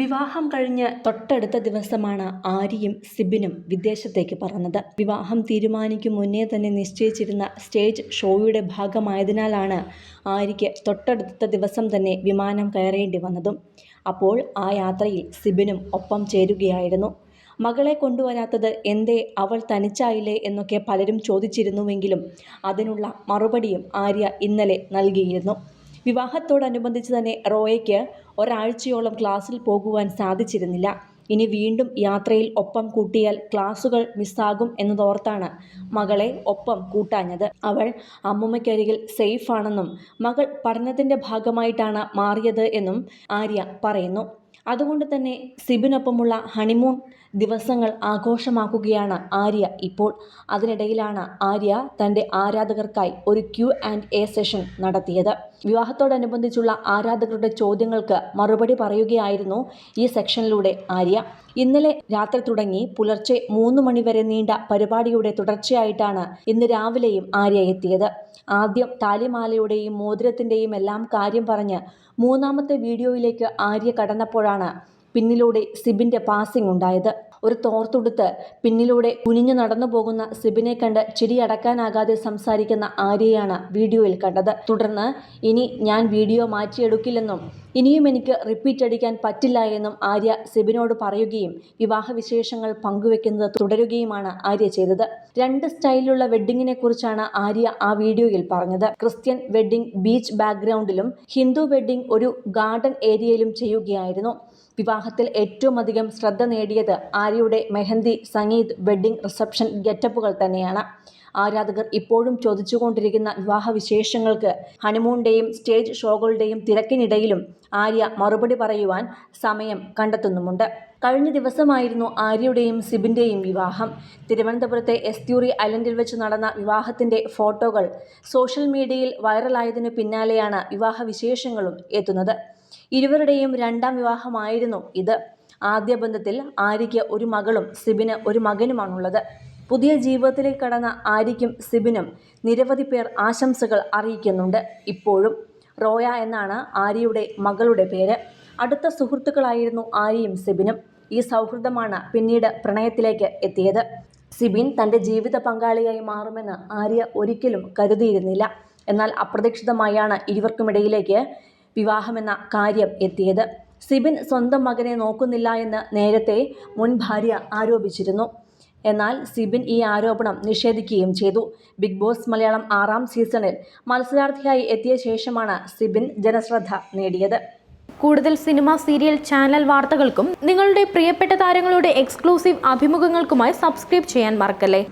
വിവാഹം കഴിഞ്ഞ് തൊട്ടടുത്ത ദിവസമാണ് ആര്യയും സിബിനും വിദേശത്തേക്ക് പറന്നത്. വിവാഹം തീരുമാനിക്കും മുന്നേ തന്നെ നിശ്ചയിച്ചിരുന്ന സ്റ്റേജ് ഷോയുടെ ഭാഗമായതിനാലാണ് ആര്യയ്ക്ക് തൊട്ടടുത്ത ദിവസം തന്നെ വിമാനം കയറേണ്ടി വന്നതും. അപ്പോൾ ആ യാത്രയിൽ സിബിനും ഒപ്പം ചേരുകയായിരുന്നു. മകളെ കൊണ്ടുവരാത്തത് എന്തേ അവൾ തനിച്ചായില്ലേ എന്നൊക്കെ പലരും ചോദിച്ചിരുന്നുവെങ്കിലും അതിനുള്ള മറുപടിയും ആര്യ ഇന്നലെ നൽകിയിരുന്നു. വിവാഹത്തോടനുബന്ധിച്ച് തന്നെ റോയയ്ക്ക് ഒരാഴ്ചയോളം ക്ലാസ്സിൽ പോകുവാൻ സാധിച്ചിരുന്നില്ല. ഇനി വീണ്ടും യാത്രയിൽ ഒപ്പം കൂട്ടിയാൽ ക്ലാസുകൾ മിസ്സാകും എന്നതോർത്താണ് മകളെ ഒപ്പം കൂട്ടാഞ്ഞത്. അവൾ അമ്മുമ്മയ്ക്കരികിൽ സേഫാണെന്നും മകൾ പഠനത്തിന്റെ ഭാഗമായിട്ടാണ് മാറിയത് എന്നും ആര്യ പറയുന്നു. അതുകൊണ്ട് തന്നെ സിബിനൊപ്പമുള്ള ഹണിമൂൺ ദിവസങ്ങൾ ആഘോഷമാക്കുകയാണ് ആര്യ ഇപ്പോൾ. അതിനിടയിലാണ് ആര്യ തന്റെ ആരാധകർക്കായി ഒരു ക്യു ആൻഡ് എ സെഷൻ നടത്തിയത്. വിവാഹത്തോടനുബന്ധിച്ചുള്ള ആരാധകരുടെ ചോദ്യങ്ങൾക്ക് മറുപടി പറയുകയായിരുന്നു ഈ സെക്ഷനിലൂടെ ആര്യ. ഇന്നലെ രാത്രി തുടങ്ങി പുലർച്ചെ മൂന്ന് മണിവരെ നീണ്ട പരിപാടിയുടെ തുടർച്ചയായിട്ടാണ് ഇന്ന് രാവിലെയും ആര്യ എത്തിയത്. ആദ്യം താലിമാലയുടെയും മോതിരത്തിന്റെയും എല്ലാം കാര്യം പറഞ്ഞ് മൂന്നാമത്തെ വീഡിയോയിലേക്ക് ആര്യ കടന്നപ്പോഴാണ് പിന്നിലൂടെ സിബിന്റെ പാസിംഗ് ഉണ്ടായത്. ഒരു തോർത്തുടുത്ത് പിന്നിലൂടെ കുനിഞ്ഞു നടന്നു പോകുന്ന സിബിനെ കണ്ട് ചിരിയടക്കാനാകാതെ സംസാരിക്കുന്ന ആര്യയാണ് വീഡിയോയിൽ കണ്ടത്. തുടർന്ന് ഇനി ഞാൻ വീഡിയോ മാറ്റിയെടുക്കില്ലെന്നും ഇനിയും എനിക്ക് റിപ്പീറ്റ് അടിക്കാൻ പറ്റില്ല എന്നും ആര്യ സിബിനോട് പറയുകയും വിവാഹ വിശേഷങ്ങൾ പങ്കുവെക്കുന്നത് തുടരുകയുമാണ് ആര്യ ചെയ്തത്. രണ്ട് സ്റ്റൈലിലുള്ള വെഡ്ഡിങ്ങിനെ കുറിച്ചാണ് ആര്യ ആ വീഡിയോയിൽ പറഞ്ഞത്. ക്രിസ്ത്യൻ വെഡ്ഡിംഗ് ബീച്ച് ബാക്ക്ഗ്രൗണ്ടിലും ഹിന്ദു വെഡ്ഡിംഗ് ഒരു ഗാർഡൻ ഏരിയയിലും ചെയ്യുകയായിരുന്നു. വിവാഹത്തിൽ ഏറ്റവും അധികം ശ്രദ്ധ നേടിയത് ആര്യയുടെ മെഹന്തി സംഗീത് വെഡ്ഡിംഗ് റിസപ്ഷൻ ഗെറ്റപ്പുകൾ തന്നെയാണ്. ആരാധകർ ഇപ്പോഴും ചോദിച്ചുകൊണ്ടിരിക്കുന്ന വിവാഹ വിശേഷങ്ങൾക്ക് ഹണിമൂണിന്റെയും സ്റ്റേജ് ഷോകളുടെയും തിരക്കിനിടയിലും ആര്യ മറുപടി പറയുവാൻ സമയം കണ്ടെത്തുന്നുമുണ്ട്. കഴിഞ്ഞ ദിവസമായിരുന്നു ആര്യയുടെയും സിബിന്റെയും വിവാഹം. തിരുവനന്തപുരത്തെ എസ്ത്യൂറി ഐലൻഡിൽ വെച്ച് നടന്ന വിവാഹത്തിന്റെ ഫോട്ടോകൾ സോഷ്യൽ മീഡിയയിൽ വൈറലായതിനു പിന്നാലെയാണ് വിവാഹ വിശേഷങ്ങളും എത്തുന്നത്. ഇരുവരുടെയും രണ്ടാം വിവാഹമായിരുന്നു ഇത്. ആദ്യ ബന്ധത്തിൽ ആര്യയ്ക്ക് ഒരു മകളും സിബിന് ഒരു മകനുമാണുള്ളത്. പുതിയ ജീവിതത്തിലേക്ക് കടന്ന ആര്യയ്ക്കും സിബിനും നിരവധി പേർ ആശംസകൾ അറിയിക്കുന്നുണ്ട്. ഇപ്പോഴും റോയ എന്നാണ് ആര്യയുടെ മകളുടെ പേര്. അടുത്ത സുഹൃത്തുക്കളായിരുന്നു ആര്യയും സിബിനും. ഈ സൗഹൃദമാണ് പിന്നീട് പ്രണയത്തിലേക്ക് എത്തിയത്. സിബിൻ തന്റെ ജീവിത പങ്കാളിയായി മാറുമെന്ന് ആര്യ ഒരിക്കലും കരുതിയിരുന്നില്ല. എന്നാൽ അപ്രതീക്ഷിതമായാണ് ഇരുവർക്കുമിടയിലേക്ക് വിവാഹമെന്ന കാര്യം എത്തിയത്. സിബിൻ സ്വന്തം മകനെ നോക്കുന്നില്ല എന്ന് നേരത്തെ മുൻ ഭാര്യ ആരോപിച്ചിരുന്നു. എന്നാൽ സിബിൻ ഈ ആരോപണം നിഷേധിക്കുകയും ചെയ്തു. ബിഗ് ബോസ് മലയാളം ആറാം സീസണിൽ മത്സരാർത്ഥിയായി എത്തിയ ശേഷമാണ് സിബിൻ ജനശ്രദ്ധ നേടിയത്. കൂടുതൽ സിനിമ സീരിയൽ ചാനൽ വാർത്തകൾക്കും നിങ്ങളുടെ പ്രിയപ്പെട്ട താരങ്ങളുടെ എക്സ്ക്ലൂസീവ് അഭിമുഖങ്ങൾക്കുമായി സബ്സ്ക്രൈബ് ചെയ്യാൻ മറക്കല്ലേ?